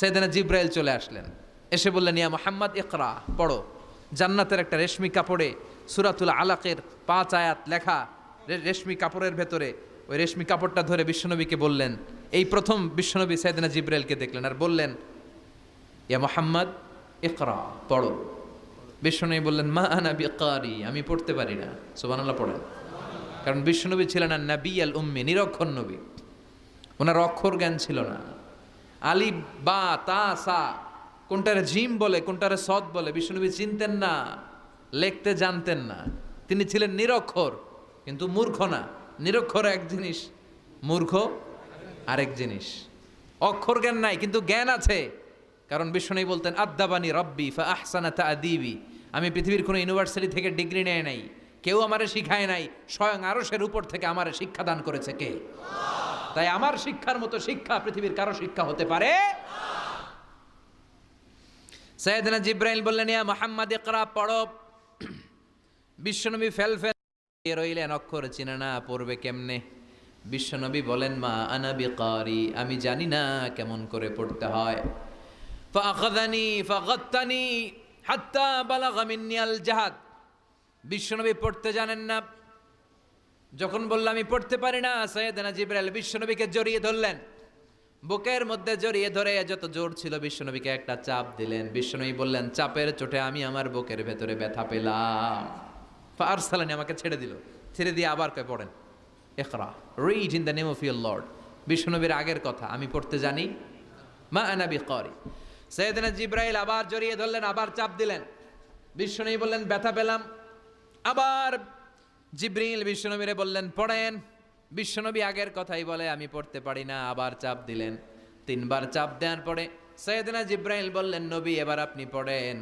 সেদিনা জিব্রাইল চলে আসলেন। এসে বললেন, ইয়া মোহাম্মদ, ইকরা, পড়ো। জান্নাতের একটা রেশমি কাপড়ে সুরাতুল আলাকের পাঁচ আয়াত লেখা রেশমি কাপড়ের ভেতরে ওই রেশমি কাপড়টা ধরে বিশ্বনবীকে বললেন। এই প্রথম বিশ্বনবী সাইদিনা জিব্রাইলকে দেখলেন আর বললেন, ইয়া মোহাম্মদ, ইকরা, পড়ো। বিশ্বনবী বললেন, মা আনা বিকারি, আমি পড়তে পারি না। সুবহানাল্লাহ পড়েন। কারণ বিশ্বনবী ছিলেন আর নাবি আল উম্মি, নিরক্ষর নবী। ওনার অক্ষর জ্ঞান ছিল না। আলিফ বা তা সা কোনটারে জিম বলে, কোনটারে সদ বলে, বিষ্ণুনবী চিনতেন না, লিখতে জানতেন না। তিনি ছিলেন নিরক্ষর, কিন্তু মূর্খ না। নিরক্ষর এক জিনিস, মূর্খ আরেক জিনিস। অক্ষর জ্ঞান নাই, কিন্তু জ্ঞান আছে। কারণ বিষ্ণুনবী বলতেন আদ্দাবানি রব্বি ফা আহসানা তা আদিবি আমি পৃথিবীর কোনো ইউনিভার্সিটি থেকে ডিগ্রি নেয় নাই। কেউ আমারে শিখায় নাই, স্বয়ং আরশের উপর থেকে আমারে শিক্ষা দান করেছে কে? তাই আমার শিক্ষার মতো শিক্ষা পৃথিবীর কারও শিক্ষা হতে পারে সৈয়দনা জিব্রাইল বললেন, ইয়া মোহাম্মদ, ইকরা, পড়ো। বিশ্বনবী ফেল ফেল রইলেন, অক্ষর চিনে না, পড়বে কেমনে? বিশ্বনবী বলেন, মা আনা বিকারি, আমি জানি না কেমন করে পড়তে হয়। ফাখাদানি ফাগাত্তানি, হাত্তা বালাগা বিশ্বনবী পড়তে জানেন না। যখন বলল, আমি পড়তে পারি না, সৈয়দনা জিব্রাইল বিশ্বনবীকে জড়িয়ে ধরলেন। বুকের মধ্যে জড়িয়ে ধরে যত জোর ছিল বিশ্বনবীকে একটা চাপ দিলেন। বিশ্বনবী বললেন, চাপের চোটে আমি আমার বুকের ভেতরে ব্যথা পেলাম। ফারসালানি আমাকে ছেড়ে দিল। ছেড়ে দিয়ে আবার কয়ে পড়েন। এখরা read in the name of your lord বিশ্বনবীর আগের কথা, আমি পড়তে জানি। মা আনাবি করি সৈয়দনা জিব্রাইল আবার জড়িয়ে ধরলেন, আবার চাপ দিলেন। বিশ্বনবী বললেন, ব্যথা পেলাম। আবার জিব্রিল বিশ্বনবীরে বললেন পড়েন বিশ্বনবী আগের কথাই বলে আমি পড়তে পারি না আবার চাপ দিলেন তিনবার চাপ দেওয়ার পরে সৈয়দনা জিব্রাইল বললেন নবী এবার আপনি পড়েন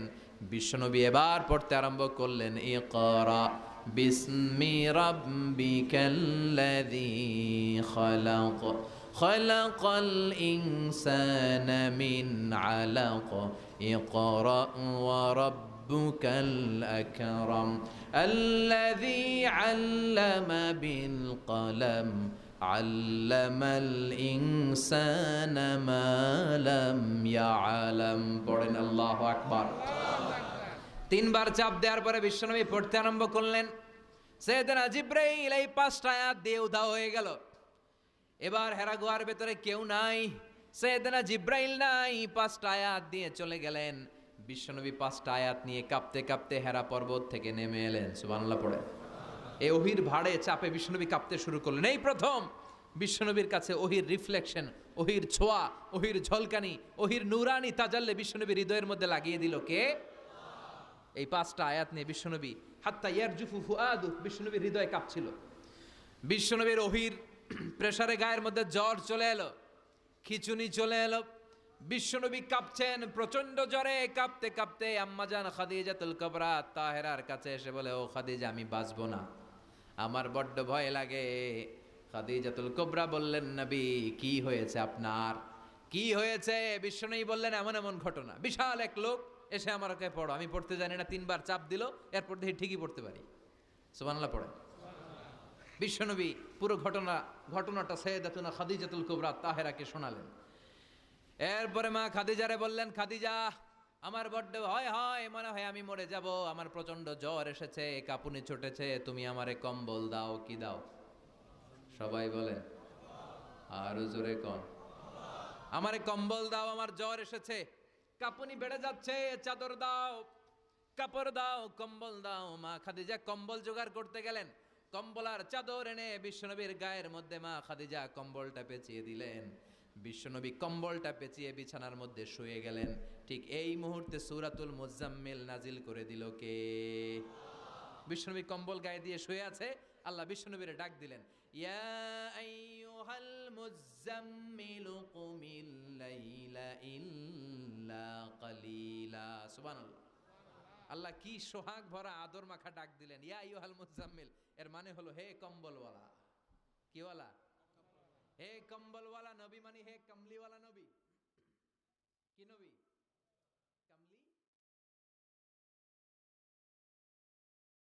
বিশ্বনবী এবার পড়তে আরম্ভ করলেন ইকরা বিসমি রাব্বিকাল্লাযী খালাক خلق الإنسان من علق اقرأ وربك الأكرم الذي علم بالقلم علم الإنسان ما لم يعلم পড়েন আল্লাহু আকবার তিনবার চাপ দেওয়ার পরে বিশ্বনবী পড়তে আরম্ভ করলেন সৈয়দনা জিব্রাইল এই পাঁচটা আয়াত দিয়ে উধাও হয়ে গেল এবার হেরা গুহার ভেতরে কেউ নাই সৈয়দনা জিব্রাইল নাই পাঁচটা আয়াত দিয়ে চলে গেলেন বিশ্বনবী পাঁচটা আয়াত নিয়ে কাঁপতে কাঁপতে হেরা পর্বত থেকে নেমে এলেন। সুবহানাল্লাহ পড়ে এই ওহির ভাড়ে চাপে বিশ্বনবী কাঁপতে শুরু করলেন। এই প্রথম বিশ্বনবীর কাছে ওহির রিফ্লেকশন, ওহির ছোঁয়া, ওহির ঝলকানি, ওহির নুরানি তাজাল্লে বিশ্বনবীর হৃদয়ের মধ্যে লাগিয়ে দিল কে? এই পাঁচটা আয়াত নিয়ে বিশ্বনবী, হাত্তা ইয়ারজুফু ফুআদু, বিশ্বনবীর হৃদয় কাঁপছিল। বিশ্বনবীর ওহির প্রেসারে গায়ের মধ্যে জ্বর চলে এলো, খিচুনি চলে এলো বিশ্বনবী কাঁপছেন প্রচণ্ড জ্বরে কাঁপতে কাঁপতে আম্মাজান খাদিজাতুল কবরা তাহেরার কাছে এসে বলে, ও খাদিজা, আমি বাঁচবো না। আমার বড্ড ভয় লাগে। খাদিজাতুল কবরা বললেন, নবী, কি হয়েছে আপনার? কি হয়েছে? বিশ্বনবী বললেন, এমন এমন ঘটনা। বিশাল এক লোক এসে আমার কাছে পড়ো। আমি পড়তে জানি না, তিনবার চাপ দিল, এরপর দেখি ঠিকই পড়তে পারি। সুবহানাল্লাহ পড়ে বিশ্বনবী পুরো ঘটনা, ঘটনাটা সৈয়দাতুনা খাদিজাতুল কুবরা তাহেরাকে শোনালেন। এরপরে মা খাদিজারে বললেন, খাদিজা, আমার বড্ড হয় হয়, মনে হয় আমি মরে যাব। আমার প্রচণ্ড জ্বর এসেছে, কাপুনি ছুটেছে, তুমি আমারে কম্বল দাও, কি দাও? সবাই বলেন, আরও জোরে কন, আমারে কম্বল দাও, আমার জ্বর এসেছে, কাপুনি বেড়ে যাচ্ছে, চাদর দাও, কাপড় দাও, কম্বল দাও। মা খাদিজা কম্বল জোগাড় করতে গেলেন, কম্বল আর চাদর এনে বিশ্বনবীর গায়ের মধ্যে মা খাদিজা কম্বলটা পেঁচিয়ে দিলেন। বিশ্বনবী কম্বলটা পেঁচিয়ে বিছানার মধ্যে শুয়ে গেলেন। ঠিক এই মুহূর্তে সুরাতুল মুজাম্মিল নাজিল করে দিল কে? বিশ্বনবী কম্বল গায়ে দিয়ে শুয়ে আছে, আল্লাহ বিশ্বনবীরে ডাক দিলেন, ইয়া কালিলা। আল্লাহ কি সোহাগ ভরা আদর মাখা ডাক দিলেন, ইয়া ইউহাল মুজাম্মিল। এর মানে হলো, হে কম্বলওয়ালা। কিওয়ালা হে কম্বলওয়ালা নবী মানে হে কমলিওয়ালা নবী কি নবী